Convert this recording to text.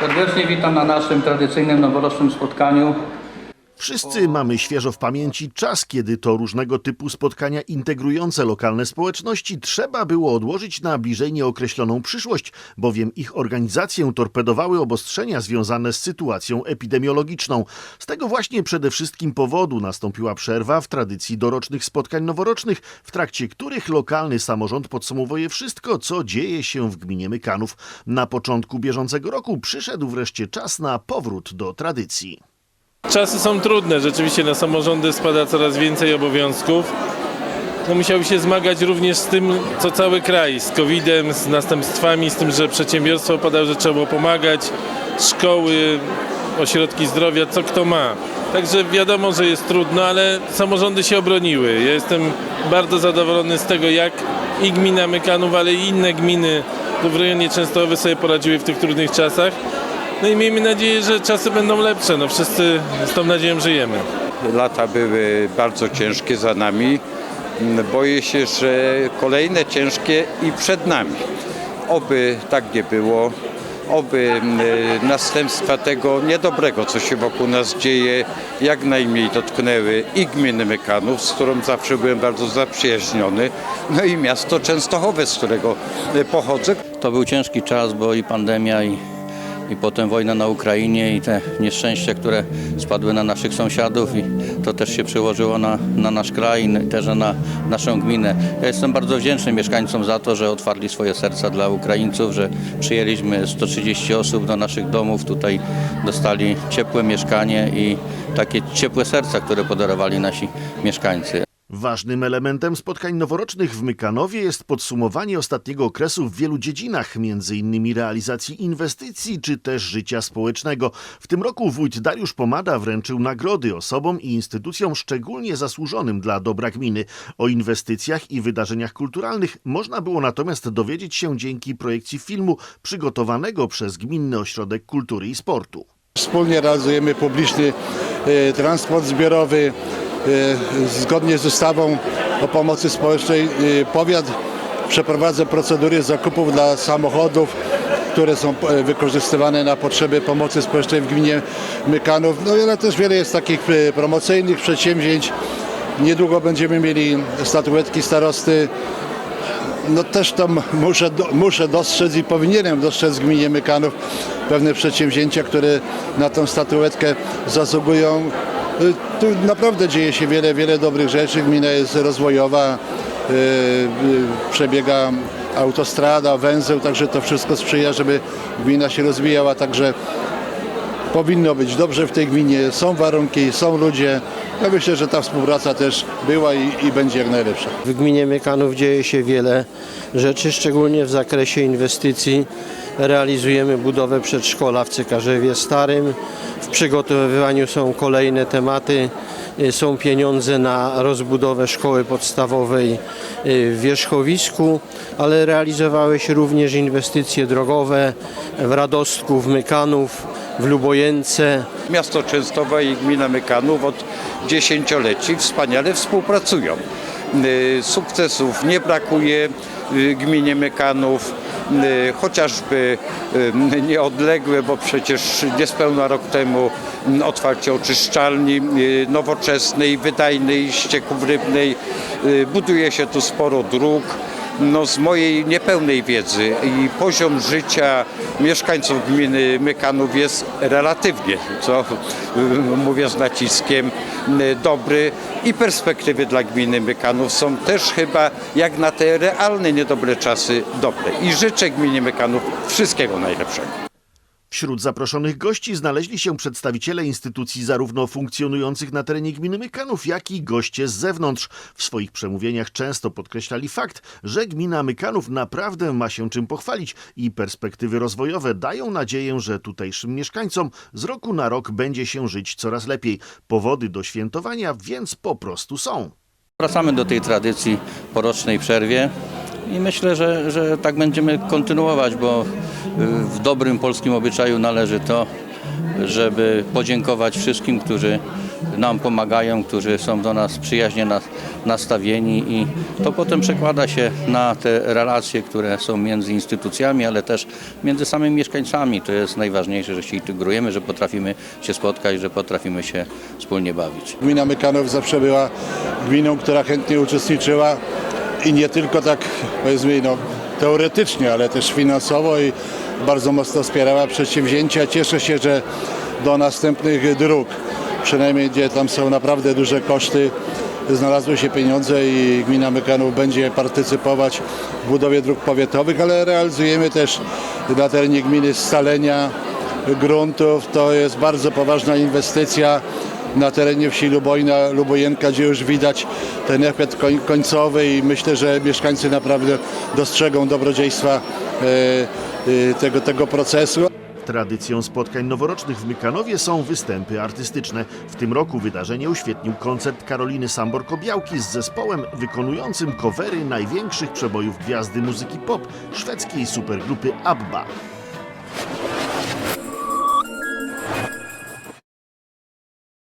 Serdecznie witam na naszym tradycyjnym noworocznym spotkaniu. Wszyscy mamy świeżo w pamięci czas, kiedy to różnego typu spotkania integrujące lokalne społeczności trzeba było odłożyć na bliżej nieokreśloną przyszłość, bowiem ich organizację torpedowały obostrzenia związane z sytuacją epidemiologiczną. Z tego właśnie przede wszystkim powodu nastąpiła przerwa w tradycji dorocznych spotkań noworocznych, w trakcie których lokalny samorząd podsumowuje wszystko, co dzieje się w gminie Mykanów. Na początku bieżącego roku przyszedł wreszcie czas na powrót do tradycji. Czasy są trudne, rzeczywiście na samorządy spada coraz więcej obowiązków. No, musiały się zmagać również z tym, co cały kraj, z COVID-em, z następstwami, z tym, że przedsiębiorstwa opadały, że trzeba było pomagać, szkoły, ośrodki zdrowia, co kto ma. Także wiadomo, że jest trudno, ale samorządy się obroniły. Ja jestem bardzo zadowolony z tego, jak i gmina Mykanów, ale i inne gminy w rejonie Częstochowy sobie poradziły w tych trudnych czasach. No i miejmy nadzieję, że czasy będą lepsze. No wszyscy z tą nadzieją żyjemy. Lata były bardzo ciężkie za nami. Boję się, że kolejne ciężkie i przed nami. Oby tak nie było. Oby mm, następstwa tego niedobrego, co się wokół nas dzieje, jak najmniej dotknęły i gminy Mykanów, z którą zawsze byłem bardzo zaprzyjaźniony, no i miasto Częstochowe, z którego e, pochodzę. To był ciężki czas, bo i pandemia, i, i potem wojna na Ukrainie, i te nieszczęścia, które spadły na naszych sąsiadów, i to też się przełożyło na, na nasz kraj, i też na naszą gminę. Ja jestem bardzo wdzięczny mieszkańcom za to, że otwarli swoje serca dla Ukraińców, że przyjęliśmy 130 osób do naszych domów, tutaj dostali ciepłe mieszkanie i takie ciepłe serca, które podarowali nasi mieszkańcy. Ważnym elementem spotkań noworocznych w Mykanowie jest podsumowanie ostatniego okresu w wielu dziedzinach, m.in. realizacji inwestycji czy też życia społecznego. W tym roku wójt Dariusz Pomada wręczył nagrody osobom i instytucjom szczególnie zasłużonym dla dobra gminy. O inwestycjach i wydarzeniach kulturalnych można było natomiast dowiedzieć się dzięki projekcji filmu przygotowanego przez Gminny Ośrodek Kultury i Sportu. Wspólnie realizujemy publiczny e, transport zbiorowy. E, Zgodnie z ustawą o pomocy społecznej e, powiat przeprowadza procedury zakupów dla samochodów, które są e, wykorzystywane na potrzeby pomocy społecznej w gminie Mykanów. No ale też wiele jest takich promocyjnych przedsięwzięć. Niedługo będziemy mieli statuetki starosty no też tam muszę, muszę dostrzec i powinienem dostrzec w gminie Mykanów pewne przedsięwzięcia, które na tą statuetkę zasługują. Y, Tu naprawdę dzieje się wiele, wiele dobrych rzeczy. Gmina jest rozwojowa, y, y, przebiega autostrada, węzeł, także to wszystko sprzyja, żeby gmina się rozwijała, także powinno być dobrze w tej gminie, są warunki, są ludzie. Ja myślę, że ta współpraca też była i, i będzie jak najlepsza. W gminie Mykanów dzieje się wiele rzeczy, szczególnie w zakresie inwestycji. Realizujemy budowę przedszkola w Cekarzewie Starym. W przygotowywaniu są kolejne tematy. Y, Są pieniądze na rozbudowę szkoły podstawowej y, w Wierzchowisku, ale realizowały się również inwestycje drogowe w Radostku, w Mykanów, w Lubojęce. Miasto Częstochowa i gmina Mykanów od dziesięcioleci wspaniale współpracują. Y, Sukcesów nie brakuje y, gminie Mykanów, y, chociażby nieodległe, bo przecież niespełna rok temu otwarcie oczyszczalni nowoczesnej, wydajnej, ścieków rybnej. Buduje się tu sporo dróg no, z mojej niepełnej wiedzy i poziom życia mieszkańców gminy Mykanów jest relatywnie, co y, mówię z naciskiem, y, dobry i perspektywy dla gminy Mykanów są też chyba jak na te realne niedobre czasy dobre. I życzę gminie Mykanów wszystkiego najlepszego. Wśród zaproszonych gości znaleźli się przedstawiciele instytucji zarówno funkcjonujących na terenie gminy Mykanów, jak i goście z zewnątrz. W swoich przemówieniach często podkreślali fakt, że gmina Mykanów naprawdę ma się czym pochwalić i perspektywy rozwojowe dają nadzieję, że tutejszym mieszkańcom z roku na rok będzie się żyć coraz lepiej. Powody do świętowania więc po prostu są. Wracamy do tej tradycji po rocznej przerwie i myślę, że, że tak będziemy kontynuować, bo y, w dobrym polskim obyczaju należy to, żeby podziękować wszystkim, którzy nam pomagają, którzy są do nas przyjaźnie nas- nastawieni i to potem przekłada się na te relacje, które są między instytucjami, ale też między samymi mieszkańcami. To jest najważniejsze, że się integrujemy, że potrafimy się spotkać, że potrafimy się wspólnie bawić. Gmina Mykanów zawsze była gminą, która chętnie uczestniczyła i nie tylko tak powiedzmy no, teoretycznie, ale też finansowo i bardzo mocno wspierała przedsięwzięcia. Cieszę się, że do następnych dróg, przynajmniej gdzie tam są naprawdę duże koszty, znalazły się pieniądze i gmina Mykanów będzie partycypować w budowie dróg powiatowych, ale realizujemy też na terenie gminy scalenia gruntów. To jest bardzo poważna inwestycja na terenie wsi Lubojna, Lubojenka, gdzie już widać ten efekt koń, końcowy i myślę, że mieszkańcy naprawdę dostrzegą dobrodziejstwa e, e, tego, tego procesu. Tradycją spotkań noworocznych w Mykanowie są występy artystyczne. W tym roku wydarzenie uświetnił koncert Karoliny Samborko-Białki z zespołem wykonującym covery największych przebojów gwiazdy muzyki pop szwedzkiej supergrupy ABBA.